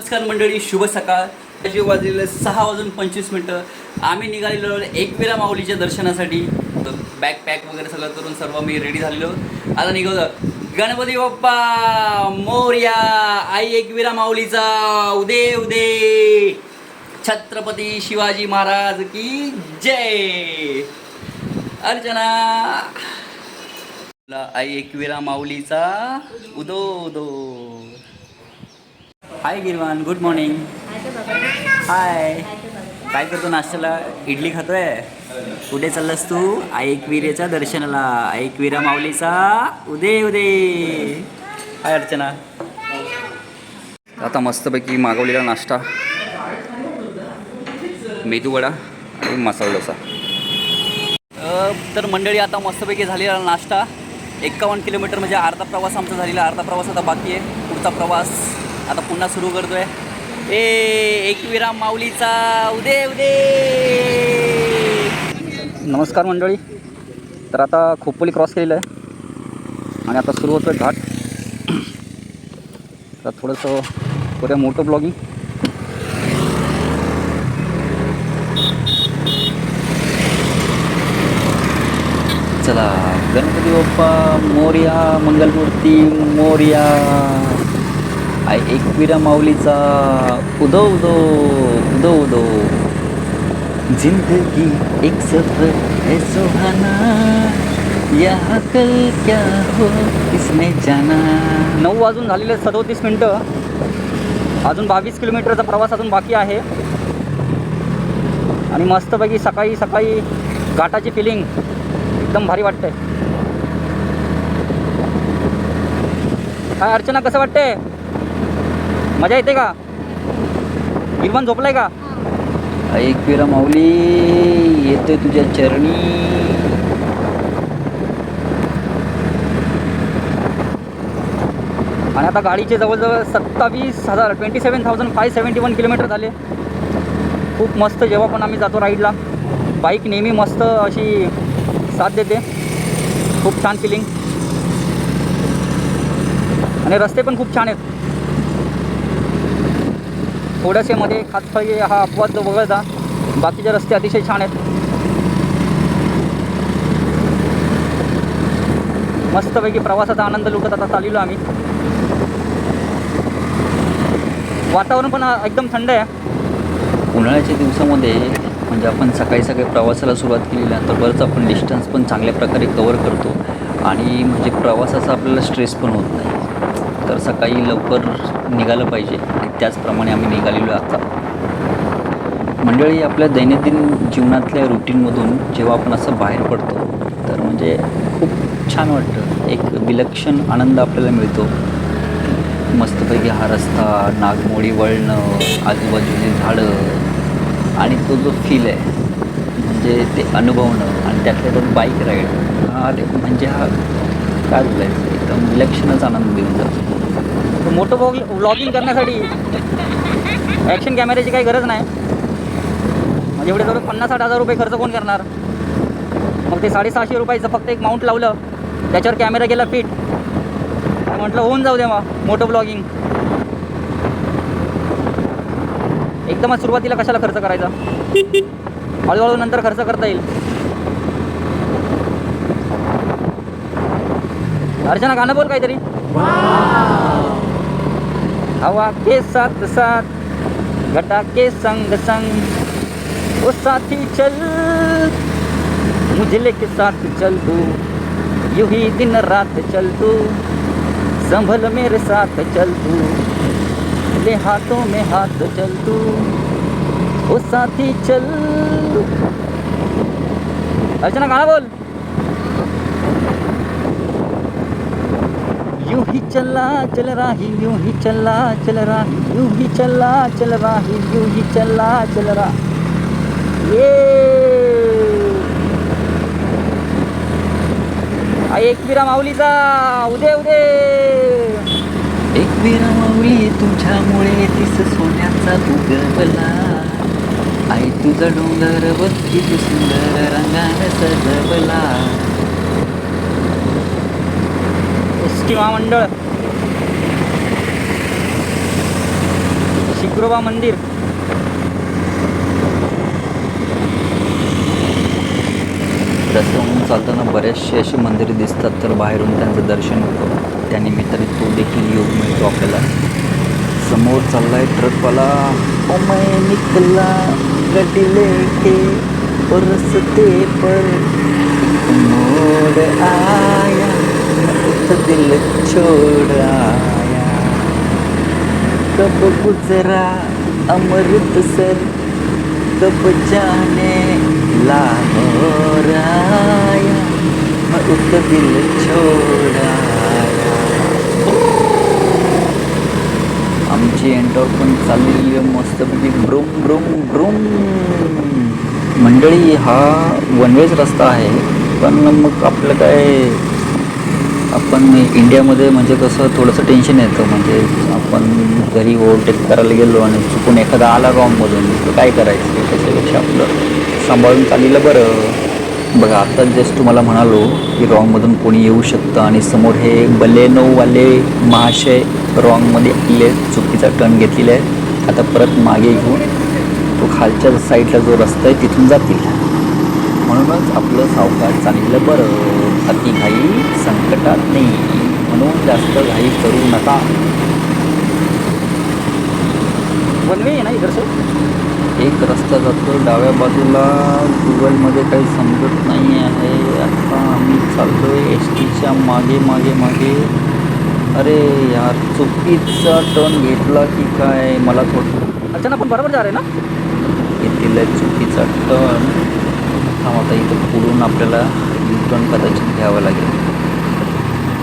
नमस्कार मंडळी शुभ सकाळ. त्याची वाजलेलं सहा वाजून पंचवीस मिनटं. आम्ही निघालेलो एकविरा माऊलीच्या दर्शनासाठी. बॅग पॅक वगैरे सगळं करून सर्व मी रेडी झालेलो. आता निघतो गणपती बाप्पा मोर्या आई एकविरा माऊलीचा. उदे उदे. छत्रपती शिवाजी महाराज की जय. अर्चना. आई एकविरा माऊलीचा. उदो उदो. हाय गिरवान गुड मॉर्निंग हाय काय करतो नाश्त्याला? इडली खातोय? कुठे चाललास तू? ऐकविरेच्या दर्शनाला. ऐकविरा माऊलीचा. उदे उदे. हाय अर्चना. आता मस्तपैकी मागवलेला नाश्ता. मेदू वडा आणि मसाला डोसा. तर मंडळी आता मस्तपैकी झालेला नाश्ता. एक्कावन्न किलोमीटर म्हणजे अर्धा प्रवास आमचा झालेला. अर्धा प्रवास आता बाकी आहे. पुढचा प्रवास आता पुन्हा सुरू करतोय. ए एकविरा माऊलीचा. उदे उदे. नमस्कार मंडळी. तर आता खोपोली क्रॉस केलेलं आहे. आणि आता सुरू होतोय घाट. तर थोडंसं करूया मोठं ब्लॉगिंग चला. गणपती बाप्पा मोर्या मंगलमूर्ती मोर्या. एकविरा माऊलीचा उदो उदो उदो उदो जिंदगी एक सफर है सुहाना यहाँ कल क्या हो इसने जाना. नऊ वाजून झालेले सदोतीस मिनटं. अजून बावीस किलोमीटरचा प्रवास अजून बाकी आहे. आणि मस्तपैकी सकाळी सकाळी घाटाची फिलिंग एकदम भारी वाटते काय अर्चना कसं वाटतंय? मजा येते का? गिरवण झोपलाय का? एक वेळा माऊली येतोय तुझ्या चरणी. आणि आता गाडीचे जवळजवळ सत्तावीस हजार twenty seven thousand five seventy one kilometre झाले. खूप मस्त जेव्हा पण आम्ही जातो राईडला बाईक नेहमी मस्त अशी साथ देते. खूप छान फिलिंग आणि रस्ते पण खूप छान आहेत. थोडेसे मध्ये खातफळी हा अपवाद वगळता बाकीचे रस्ते अतिशय छान आहेत. मस्तपैकी प्रवासाचा आनंद लुटत आता चाललेलो आम्ही. वातावरण पण एकदम थंड आहे. उन्हाळ्याच्या दिवसामध्ये म्हणजे आपण सकाळी सकाळी प्रवासाला सुरुवात केल्यानंतर बरंच आपण डिस्टन्स पण चांगल्या प्रकारे कवर करतो. आणि म्हणजे प्रवासाचा आपल्याला स्ट्रेस पण होत नाही. तर सकाळी लवकर निघालं पाहिजे. त्याचप्रमाणे आम्ही निघालेलो आता मंडळी आपल्या दैनंदिन जीवनातल्या रुटीनमधून जेव्हा आपण असं बाहेर पडतो तर म्हणजे खूप छान वाटतं. एक विलक्षण आनंद आपल्याला मिळतो. मस्तपैकी हा रस्ता नागमोडी वळणं आजूबाजूची झाडं आणि तो जो फील आहे म्हणजे ते अनुभवणं आणि त्यातल्या त्यात बाईक राईड हा म्हणजे हा काय बोलायचं? एकदम विलक्षणच आनंद देऊन जातो. मोठं ब्लॉग व्लॉगिंग करण्यासाठी ॲक्शन कॅमेऱ्याची काही गरज नाही. म्हणजे एवढे जवळ पन्नास साठ हजार रुपये खर्च कोण करणार? मग ते साडेसहाशे रुपयाचं फक्त एक माउंट लावलं त्याच्यावर कॅमेरा गेला फिट म्हटलं होऊन जाऊ दे मग मोठं ब्लॉगिंग एकदमच सुरुवातीला कशाला खर्च करायचा? हळूहळू नंतर खर्च करता येईल. अर्चना गाणं बोल काहीतरी. हवा के साथ साथ, घटा के संग संग। ओ साथी, चल। मुझे लेके साथ चल तू। यूँ ही दिन रात चल तू। संभल मेरे साथ चल तू। ले हाथों में हाथ चल तू। ओ साथी, चल। अर्चना गाना बोल। यूं ही चला चल रही यूं ही चला चल रही यूं ही चला चल रही यूं ही चला चल रहा ये। एक एकविरा माऊलीचा उदे उदे। एकविरा माऊली तुझ्यामुळे दिस सोन्याचा उगवला आई तुझा डोंगर बघ किती सुंदर रंगाने सजवला. एस महामंडळ विठुरोबा मंदिर. रस्त्यावरून चालताना बरेचसे अशी मंदिरे दिसतात तर बाहेरून त्यांचं दर्शन होतं. त्यानिमित्ताने तो देखील योग मिळतो आपल्याला. समोर चाललाय ट्रकवाला. ओ मैं निकला गड्डी लेके और रस्ते पर. मोड़ आया. तो दिल छोड़ आया कब गुजरा अमृतसर कब जाने लाहौर आया मैं उस दिल छोड़ आया आमची एंटॉर पण चाललेली आहे मस्तपैकी. ब्रुम ब्रुम ब्रुम. मंडळी हा वनवेज रस्ता आहे. पण मग आपलं काय? आपण इंडियामध्ये म्हणजे कसं थोडंसं टेन्शन येतं. म्हणजे आपण घरी ओव्हरटेक करायला गेलो आणि चुकून एखादा आला रॉंगमधून तर काय करायचं? त्याच्यापेक्षा आपलं सांभाळून चाललेलं बरं. बघा आत्ताच जस्ट तुम्हाला म्हणालो की रॉंगमधून कोणी येऊ शकतं आणि समोर हे बलेनोवाले महाशय रॉंगमध्ये आपले चुकीचा टर्न घेतलेला आहे आता परत मागे घेऊन तो खालच्या साईडला जो रस्ता आहे तिथून जातील. म्हणूनच आपलं सावकार चाललेलं बरं. अति घाई संकटात नाही. म्हणून जास्त घाई करू नका. वनवे आहे ना इकडं से? एक रस्ता जातो डाव्या बाजूला. गुगलमध्ये काही समजत नाही आहे. आता आम्ही चाललो आहे एस टीच्या मागे मागे मागे. अरे यार चुकीचा टर्न घेतला की काय? मला थोडं अच्छा आपण बरोबर जा रे ना? घेतलेला आहे चुकीचा टर्न आता इथं पुढून आपल्याला टर्न कदाचित घ्यावं लागेल.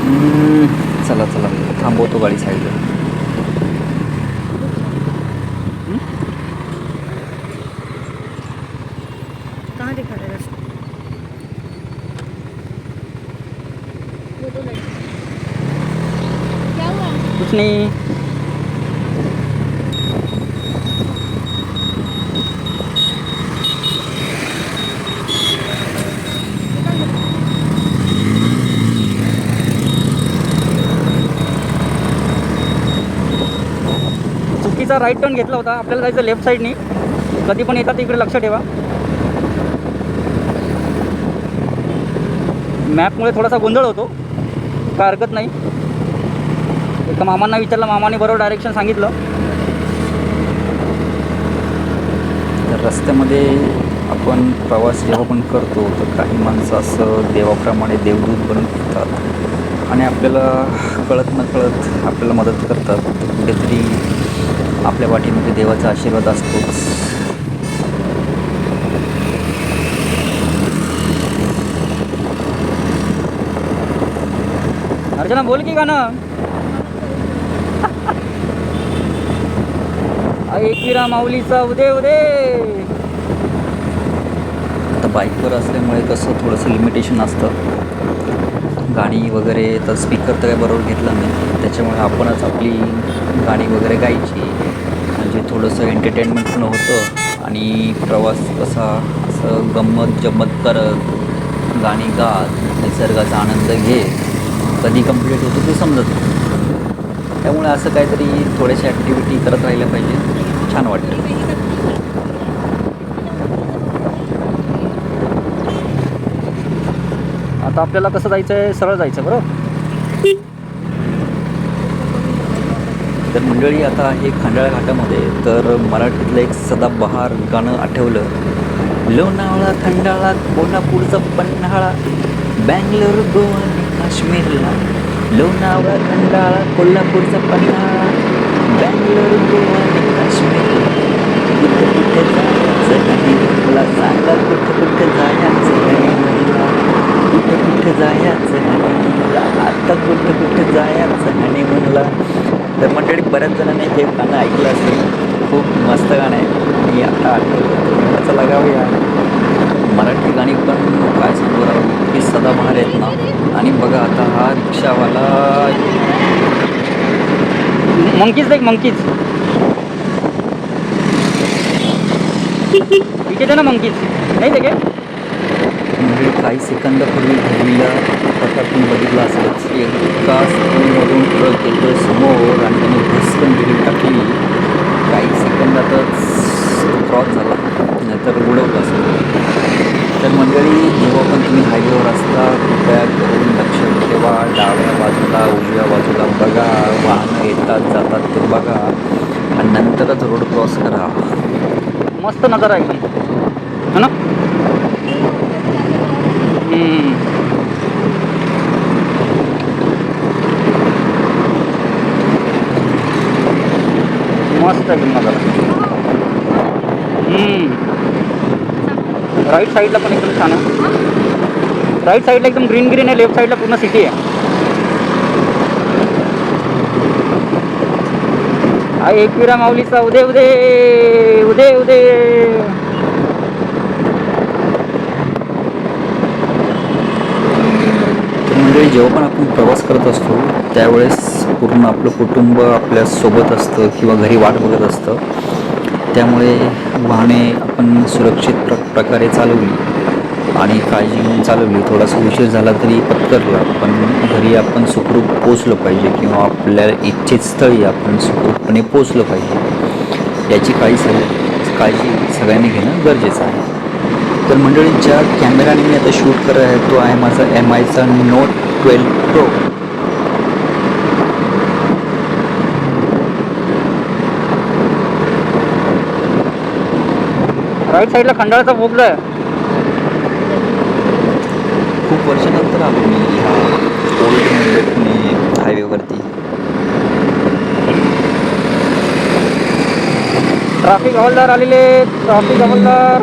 हम्म, चला चला. थांबवतो गाडी साईडला है कुछ नहीं। चुकीचा राईट टर्न घेतला होता. आपल्याला जायचं लेफ्ट साईडनी कधी पण येतात इकडे लक्ष ठेवा. मॅपमुळे थोडासा गोंधळ होतो. काय हरकत नाही. एका मामांना विचारलं मामाने बरोबर डायरेक्शन सांगितलं. तर रस्त्यामध्ये आपण प्रवास जेव्हा पण करतो तर काही माणसं असं देवाप्रमाणे देवदूत बनून फिरतात. आणि आपल्याला कळत न कळत आपल्याला मदत करतात. कुठेतरी आपल्या पाठीमध्ये देवाचा आशीर्वाद असतोच. अर्चना बोल की गाणं. एकविरा माऊलीचा उदे उदे. आता बाईकवर असल्यामुळे कसं थोडंसं लिमिटेशन असतं. गाणी वगैरे तर स्पीकर तर काय बरोबर घेतला नाही. त्याच्यामुळे आपणच आपली गाणी वगैरे गायची. थोडंसं एंटरटेनमेंट पण होतं आणि प्रवास कसा असं गंमत जम्मत करत गाणी गात निसर्गाचा आनंद घेत कधी कंप्लीट होतो ते समजत नाही. त्यामुळे असं काहीतरी थोड्याशा ॲक्टिव्हिटी करत राहिल्या पाहिजे. छान वाटतं आता आपल्याला कसं जायचं आहे सरळ जायचं आहे, बरोबर? तर मंडळी आता हे खंडाळा घाटामध्ये तर मराठीतलं एक सदाबहार गाणं आठवलं. लोणावळा खंडाळा कोल्हापूरचा पन्हाळा बँगलोर गोवा काश्मीरला. लोणावळा खंडाळा कोल्हापूरचा पन्हाळा बँगलोर गोवा काश्मीरला. कुठं कुठं जायचं नाही मला सांगा कुठं कुठं जायचं नाही कुठं कुठं जायचं नाही आता कुठं कुठं जायचं नाही म्हणला तर मंडळी बऱ्याच जणांनी हे गाणं ऐकलं असेल. खूप मस्त गाणं आहे. मी आता आठवलं चला गाऊया मराठी गाणी पण काय सांगू राहू? की सदाबहार आहेत ना? आणि बघा आता हा रिक्षावाला मंकीज एक मंकीच. इथे ना मंकीज नाही देखे म्हणजे काही सेकंदापूर्वी घडलेल्या प्रकारातून बघितला असताच एका स्कूलमधून ट्रक येतो समोर आणि त्याने भस्कन दिली टाकली. काही सेकंदातच क्रॉस झाला नाहीतर उडवलं असेल तर मंडळी जेव्हा पण तुम्ही हायवेवर असता कृपया करून लक्ष ठेवा. डाव्या बाजूला उजव्या बाजूला बघा. वाहनं येतात जातात ते बघा. आणि नंतरच रोड क्रॉस करा. मस्त नजारा आहे साईडला पण एकदम छान आहे. राईट साईडला एकदम ग्रीन ग्रीन आहे लेफ्ट साईडला पूर्ण सिटी आहे. एक एकविरा माऊलीचा उदे उदे उदे उदे म्हणजे जेव्हा पण आपण प्रवास करत असतो त्यावेळेस पूर्ण आपलं कुटुंब आपल्यासोबत असतं किंवा घरी वाट बघत असतं. त्यामुळे वाहने आपण सुरक्षित प्र प्रकारे चालवली. आणि काळजी घेऊन चालवली. थोडासा उशीर झाला तरी पत्करला. पण घरी आपण सुखरूप पोचलो पाहिजे किंवा आपल्या इच्छित स्थळी आपण सुखरूपपणे पोचलो पाहिजे. याची काळजी सग काळजी सगळ्यांनी घेणं गरजेचं आहे. तर मंडळी ज्या कॅमेराने मी आता शूट करत आहे तो आहे माझा एम आयचा नोट ट्वेल्व प्रो राईट साईडला खंडाळाचा बोगदा आहे. खूप वर्षानंतर आलो मी ह्या ओल्ड मुंबई पुणे हायवेवरती ट्रॅफिक हवालदार आलेले ट्रॅफिक हवालदार.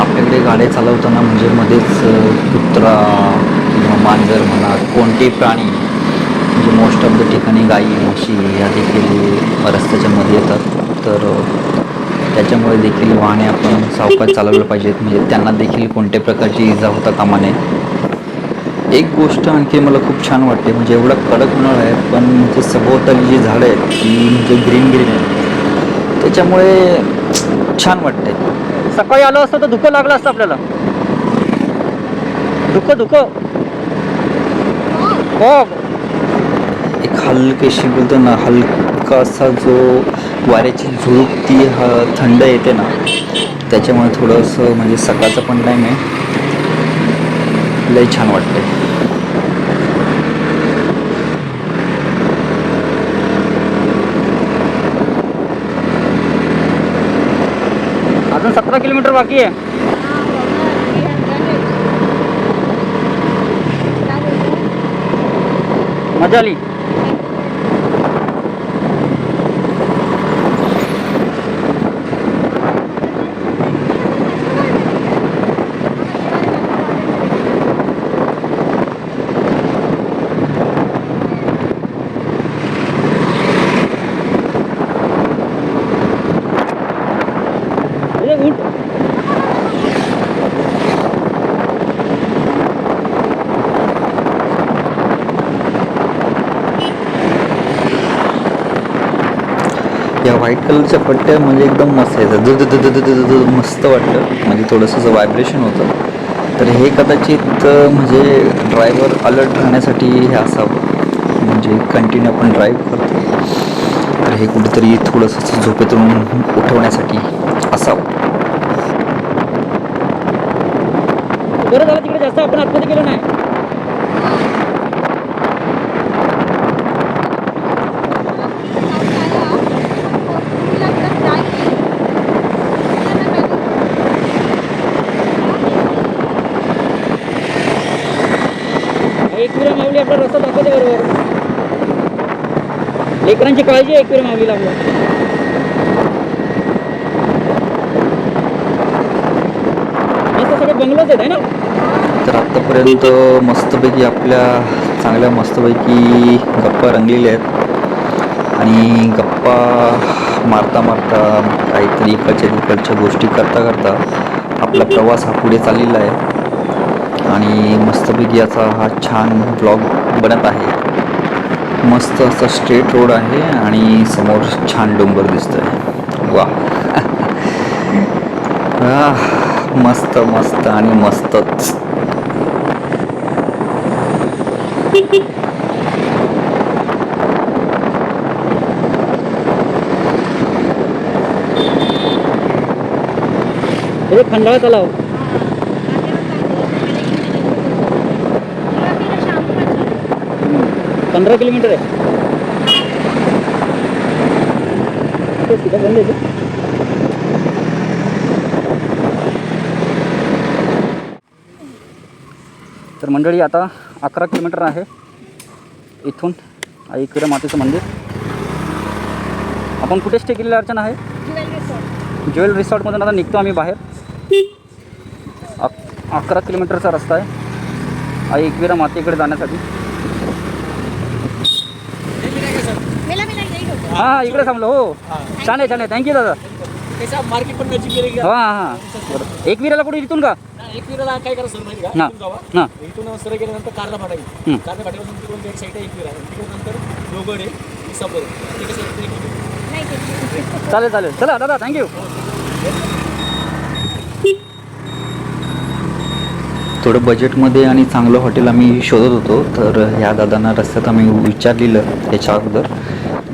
आपल्याकडे गाड्या चालवताना म्हणजे मध्येच कुत्रा किंवा मांजर म्हणा कोणतेही प्राणी म्हणजे मोस्ट ऑफ द ठिकाणी गाई म्हशी या देखील रस्त्याच्या मध्ये येतात. तर त्याच्यामुळे देखील वाहने आपण सावकाश चालवलं पाहिजेत. म्हणजे त्यांना देखील कोणत्या प्रकारची इजा होता कामा नये. एक गोष्ट आणखी मला खूप छान वाटते. म्हणजे एवढा कडक उन्हाळा आहे पण म्हणजे सभोवताली जी झाडं आहेत ती म्हणजे ग्रीन ग्रीन आहे त्याच्यामुळे छान वाटते सकाळी आलो असतं तर धुकं लागलं असतं आपल्याला. धुकं धुकं. फॉग एक हलकेशी बोलतो ना हलकासा जो वाऱ्याची झुळूक ती ह थंड येते ना त्याच्यामुळे थोडंसं म्हणजे सकाळचा पण टाईम आहे. लई छान वाटते अजून सतरा किलोमीटर बाकी आहे. मजा आली ए, उठ. या व्हाईट कलरच्या पट्ट्या म्हणजे एकदम मस्त येतात दुध दुध दुध दुध दुध मस्त वाटतं म्हणजे थोडंसं असं व्हायब्रेशन होतं तर हे कदाचित म्हणजे ड्रायव्हर अलर्ट राहण्यासाठी हे असावं. म्हणजे कंटिन्यू आपण ड्राईव्ह करतो. तर हे कुठेतरी थोडंसं झोपेतून उठवण्यासाठी असावं. बरं झालं तिकडे जास्त आपण आतमध्ये गेलो नाही एकविरा माऊली आपला रस्ता दाखवते बरोबर लेकरांची काळजी एक वेळ मागली आपलं. मस्त बंगलोच ना? तर आत्तापर्यंत मस्तपैकी आपल्या चांगल्या मस्तपैकी गप्पा रंगलेल्या आहेत. आणि गप्पा मारता मारता काहीतरी इकडच्या तिकडच्या गोष्टी करता करता आपला प्रवास हा पुढे चाललेला आहे. आणि मस्तपैकी याचा हा छान ब्लॉग बनत आहे. मस्त असा स्ट्रेट रोड आहे आणि समोर छान डोंगर दिसतोय. वा. मस्त मस्त आणि मस्तच. खंडाळा तलाव हो. पंधरा किलोमीटर आहे. मोठे असते तर मंडळी आता अकरा किलोमीटर आहे इथून आई किरा मातेचं मंदिर. आपण कुठे स्टे केलेलं अर्चना आहे? ज्वेल रिसॉर्टमधून आता निघतो आम्ही बाहेर. अक अकरा किलोमीटरचा रस्ता आहे. आई एकविरा मातेकडे जाण्यासाठी मेला मेला होतं हां इकडे थांबलो हो. छान आहे छान आहे. थँक्यू दादा. मार्केट पण नजीक हां हां बरं. एकविराला कुठे इथून का? एक विराला काय करा सर माहिती का? हां इथून जावा. हां इथून सर गेल्यानंतर कारला हं. फाटावी कारला फाट्यापासून तिकडून एक साईड एक विरा तिकडून नंतर लोगडे इसापूर ते कसं एक नाही ते चालेल चालेल. चला दादा थँक्यू थोडं बजेटमध्ये आणि चांगलं हॉटेल आम्ही शोधत होतो तर ह्या दादांना रस्त्यात आम्ही विचारलेलं त्याच्या अगोदर.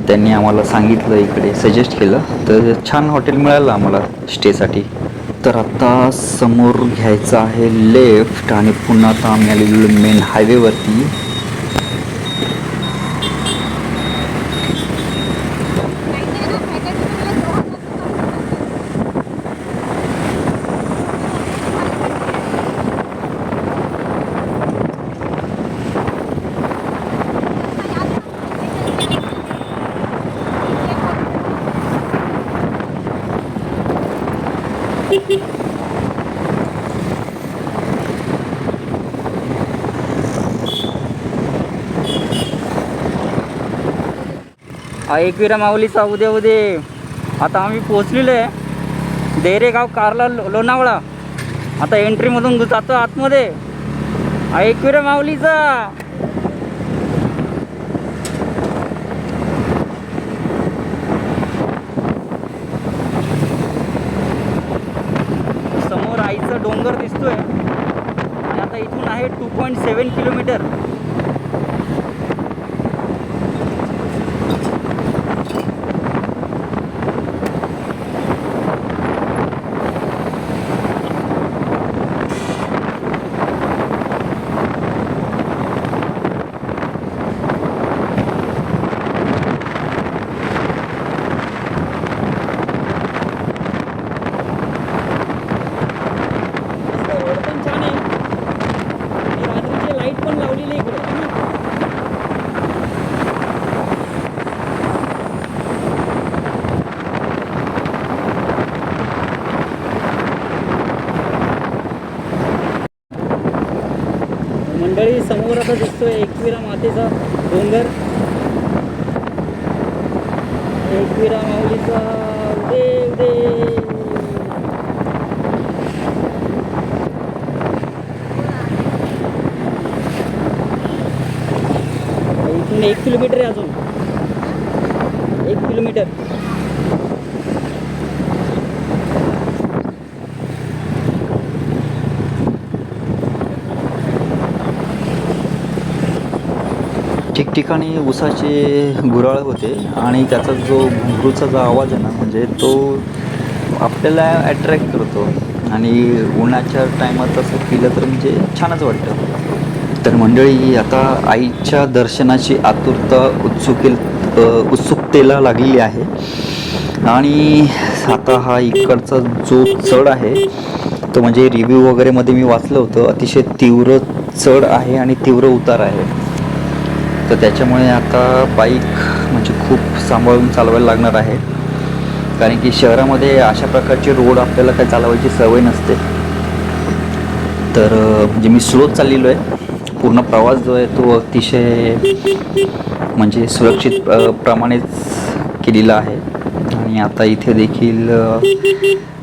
त्यांनी आम्हाला सांगितलं इकडे सजेस्ट केलं. तर छान हॉटेल मिळालं आम्हाला स्टेसाठी तर आता समोर घ्यायचं आहे लेफ्ट आणि पुन्हा आता आम्ही आलेलो मेन हायवेवरती हा एकविरा माऊलीचा उद्या उदे आता आम्ही पोचलेलो आहे. देरेगाव कारला लो लोणावळा. आता एंट्रीमधून जातो आतमध्ये. हा एकविरा माऊलीचा. समोर आईचा डोंगर दिसतोय. आणि आता इथून आहे two point seven kilometre road पण छान आहे आणि रात्रीची लाइट पण लावलेली आहे इकडे मंडळी समोर आता दिसतोय एकविरा मातेचा डोंगर. एकविरा माऊलीचा उदे उदे इथून एक किलोमीटर आहे अजून. एक किलोमीटर. ठिकठिकाणी उसाचे गुराळ होते आणि त्याचा जो घुंगरूचा जो आवाज आहे ना म्हणजे तो आपल्याला अट्रॅक्ट करतो. आणि उन्हाच्या टायमात असं केलं तर म्हणजे छानच वाटतं. तर मंडळी आता आईच्या दर्शनाची आतुरता उत्सुके उत्सुकतेला लागलेली आहे. आणि आता हा इकडचा जो चढ आहे तो म्हणजे रिव्ह्यू वगैरेमध्ये मी वाचलं होतं. अतिशय तीव्र चढ आहे आणि तीव्र उतार आहे. तर त्याच्यामुळे आता बाईक म्हणजे खूप सांभाळून चालवायला लागणार आहे. कारण की शहरामध्ये अशा प्रकारचे रोड आपल्याला काय चालवायची सवय नसते. तर म्हणजे मी स्लोच चाललेलो आहे. पूर्ण प्रवास जो आहे तो अतिशय म्हणजे सुरक्षित प्रमाणेच केलेला आहे. आणि आता इथे देखील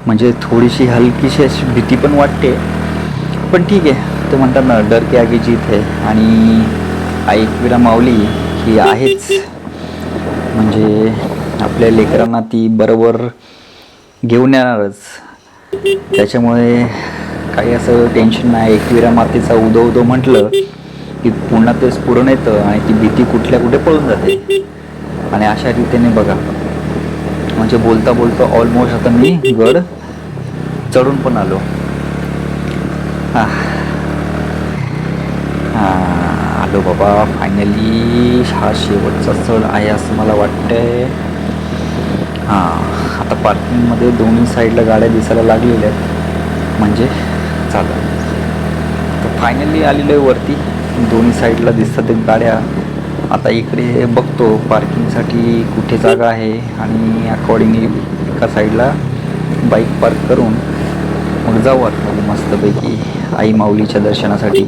म्हणजे थोडीशी हलकीशी अशी भीती पण वाटते. पण ठीक आहे. ते म्हणतात ना डर के आगे जीत आहे आणि एकविरा माऊली ही आहेच. म्हणजे आपल्या लेकरांना ती बरोबर घेऊन येणारच. त्याच्यामुळे काही असं टेन्शन नाही. एकविरा मातेचा उदो उदो म्हटलं की पुन्हा ते स्फुरण येतं आणि ती भीती कुठल्या कुठे पळून जाते. आणि अशा रीतीने बघा. म्हणजे बोलता बोलता ऑलमोस्ट आता मी गड चढून पण आलो. हा. हा. आलो बाबा फायनली हा शेवटचा सण आहे असं मला वाटतंय. हां आता पार्किंगमध्ये दोन्ही साईडला गाड्या दिसायला लागलेल्या आहेत. म्हणजे चालू तर फायनली आलेलो आहे वरती. दोन्ही साईडला दिसतात आहेत गाड्या. आता इकडे बघतो पार्किंगसाठी कुठे जागा आहे आणि अकॉर्डिंगली एका साईडला बाईक पार्क करून मग जाऊ आतमध्ये मस्तपैकी आई माऊलीच्या दर्शनासाठी.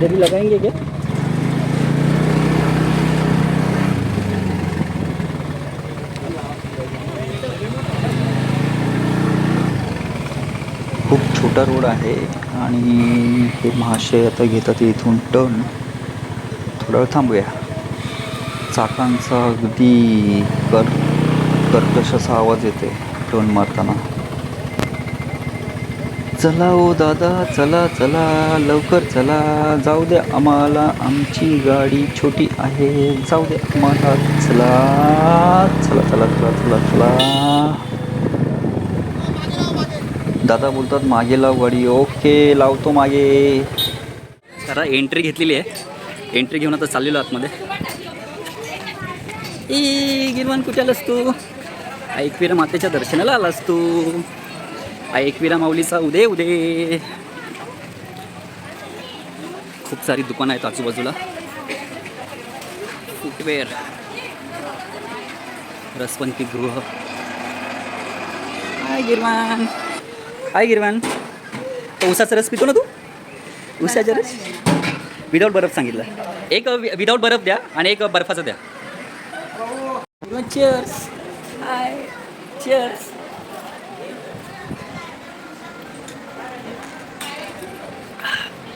डेली लगाएंगे क्या खूप छोटा रोड आहे आणि हे महाशय आता घेतात इथून टर्न. थोडा वेळ थांबूया. चाकांचा अगदी कर कर्कश असा आवाज येते टर्न मारताना. चला ओ दादा चला चला लवकर चला. जाऊ द्या आम्हाला आमची गाडी छोटी आहे. जाऊ द्या आम्हाला चला चला चला चला चला चला. दादा बोलतात मागे लाव गाडी. ओके लावतो मागे. दादा एंट्री घेतलेली आहे. एंट्री घेऊन आता चाललेलो आतमध्ये. ए गिरवान कुठे आलास तू? ऐकवीरा मातेच्या दर्शनाला आलास तू. ऐकवीरा माऊलीचा उदे उदे खूप सारी दुकानं आहेत आजूबाजूला. फुटवेअर रसवंती गृह. हाय गिरवान. हाय गिरवान. तो उसाचा रस पितो ना तू? उसाचा रस? विदाऊट बर्फ सांगितलं. एक विदाऊट बर्फ द्या आणि एक बर्फाचा द्या. चिअर्स हाय चिअर्स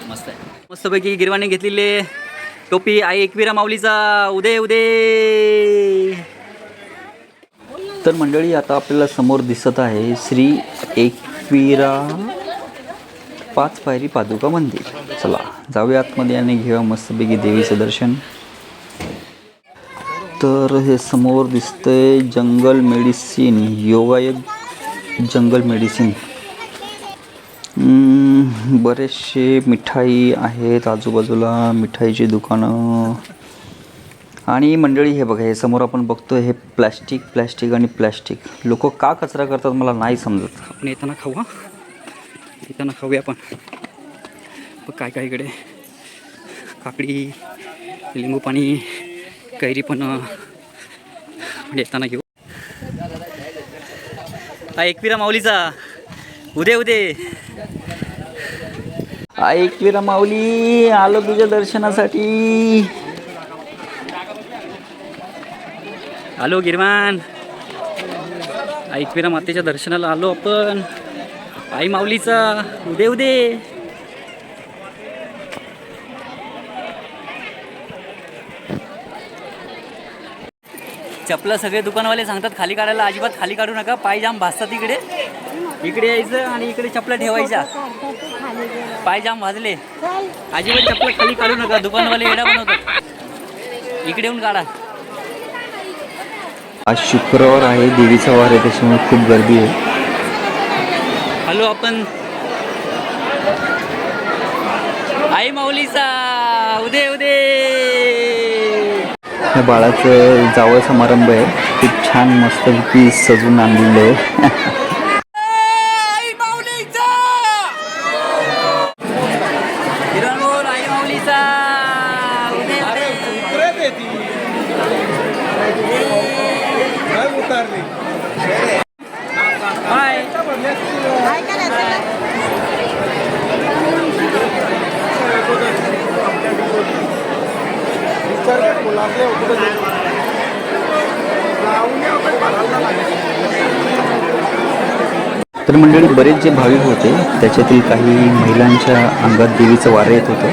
मस्त आहे. मस्तपैकी गिरवाने घेतलेले टोपी आई एकविरा माऊलीचा. उदे उदे तर मंडळी आता आपल्याला समोर दिसत आहे श्री एकविरा पाच पायरी पादुका मंदिर. चला जाऊया आतमध्ये आणि घेऊया मस्तपैकी देवीचं दर्शन. तर हे समोर दिसतंय जंगल मेडिसिन योगायोग जंगल मेडिसिन. बरेचसे मिठाई आहेत आजूबाजूला मिठाईची दुकानं. आणि मंडळी हे बघा हे समोर आपण बघतो हे प्लॅस्टिक प्लॅस्टिक आणि प्लॅस्टिक. लोक का कचरा करतात मला नाही समजत. आपण येताना खाऊ हा? येताना खाऊया आपण. काय काय इकडे. काकडी लिंबू पाणी कैरी पण आपण येताना घेऊ. हा एकविरा माऊलीचा. उदे उदे. ऐकविरा माऊली आलो तुझ्या दर्शनासाठी. आलो गिरवान. ऐकविरा मातेच्या दर्शनाला आलो आपण. आई माऊलीचा उदे उदे. चपला सगळे दुकानवाले सांगतात खाली काढायला अजिबात खाली काढू नका पाय जाम भासतात इकडे. इकडे यायचं आणि इकडे चपला ठेवायच्या. पाय जाम भाजले. अजिबात चपला खाली काढू नका दुकानवाले येडा बनवतात. इकडे येऊन काढा. आज शुक्रवार आहे देवीचा वार आहे त्याच्यामुळे खूप गर्दी आहे. हॅलो आपण आई माऊलीचा उदे उदे. ह्या बाळाचं जावळ समारंभ आहे. खूप छान मस्तपैकी सजून आणलेलं आहे हिरणबोल, आई माऊलीचा उदे उदे बाय काय करायचं तर मंडळी बरेच जे भाविक होते त्याच्यातील काही महिलांच्या अंगात देवीचं वारं येत होतं.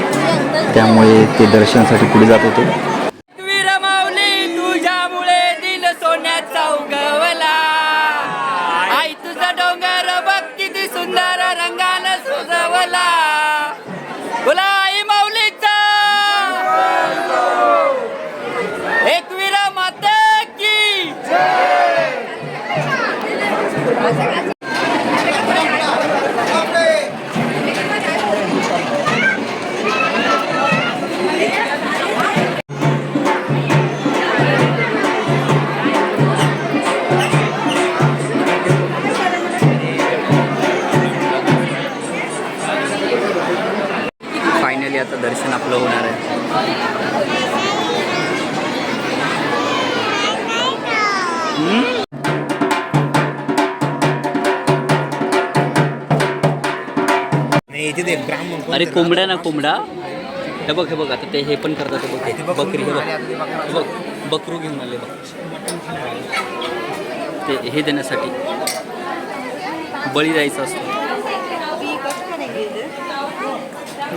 त्यामुळे ते दर्शनासाठी पुढे जात होते. अरे कोंबड्या ना कोंबडा हे बघ हे बघ आता ते हे पण करतात हे बघ हे बकरी हे बघ. हे बघ बकरू घेऊन आले बघ. ते हे देण्यासाठी बळी द्यायचा असतो.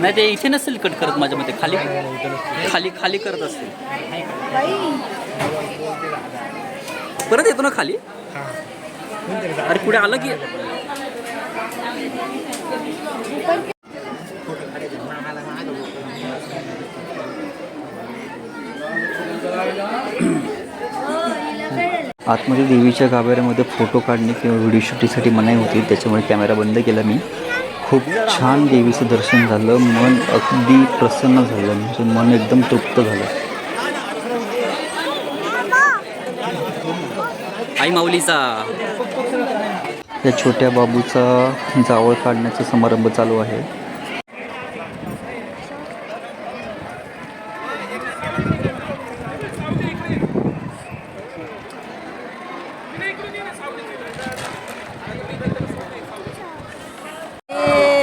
नाही ते इथे नसेल कट करत माझ्या मते खाली. खाली खाली करत असतील. परत येतो ना खाली? अरे पुढे आलं की आतमध्ये देवीच्या गाभाऱ्यामध्ये फोटो काढणे किंवा व्हिडिओ शूटिंगसाठी मनाई होती. त्याच्यामुळे कॅमेरा बंद केला मी. खूप छान देवीचं दर्शन झालं. मन अगदी प्रसन्न झालं. म्हणजे मन एकदम तृप्त झालं. आई माऊलीचा. या छोट्या बाबूचा जावळ काढण्याचा समारंभ चालू आहे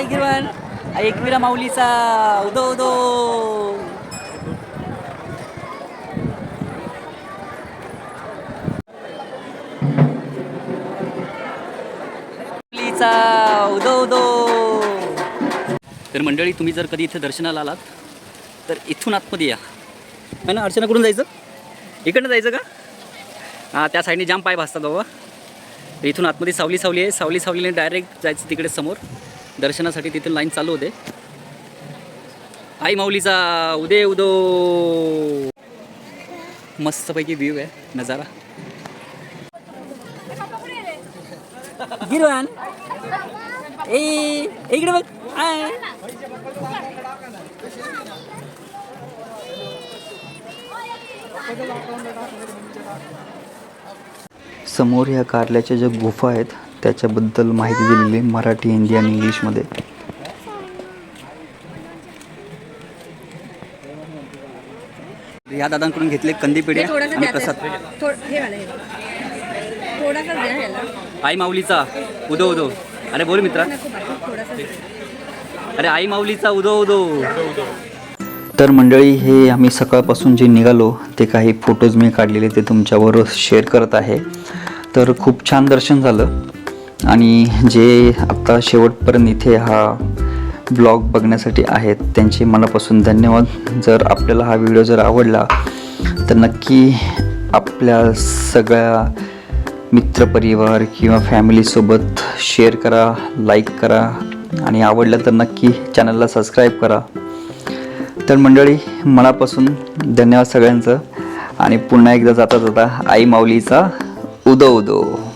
गिरवान एकविरा माऊलीचा उदो उदो. माऊलीचा उदो उदो. तर मंडळी तुम्ही जर कधी इथे दर्शनाला आलात तर इथून आतमध्ये या. है ना अर्चना कुठून जायचं? इकडनं जायचं का? हां त्या साईडने जाम पाय भासतात बाबा. इथून आतमध्ये सावली सावली आहे. सावली सावलीने डायरेक्ट जायचं तिकडे समोर. दर्शनासाठी तिथून लाईन चालू होते. आई माऊलीचा उदय उदो. मस्तपैकी व्ह्यू आहे नजारा. गिरवान ए इकडे बघ. आय समोर या कारल्याच्या ज्या गुफा आहेत त्याच्याबद्दल माहिती दिलेली मराठी हिंदी आणि इंग्लिशमध्ये. या दादांकडून घेतले कंदी पेढे आणि प्रसाद. आई माऊलीचा उदो उदो. अरे बोल मित्रा. अरे आई माऊलीचा उदो उदो. तर मंडळी हे आम्ही सकाळपासून जे निघालो ते काही फोटोज मी काढलेले ते तुमच्याबरोबर शेअर करत आहे. तर खूप छान दर्शन झालं. आणि जे आत्ता शेवटपर्यंत इथे हा ब्लॉग बघण्यासाठी आहेत. त्यांचे मनापासून धन्यवाद. जर आपल्याला हा व्हिडिओ जर आवडला तर नक्की आपल्या सगळ्या मित्रपरिवार किंवा फॅमिलीसोबत शेअर करा लाईक करा आणि आवडलं तर नक्की चॅनलला सबस्क्राईब करा. तर मंडळी मनापासून धन्यवाद सगळ्यांचं. आणि पुन्हा एकदा जाता जाता आई माऊलीचा उदो उदो.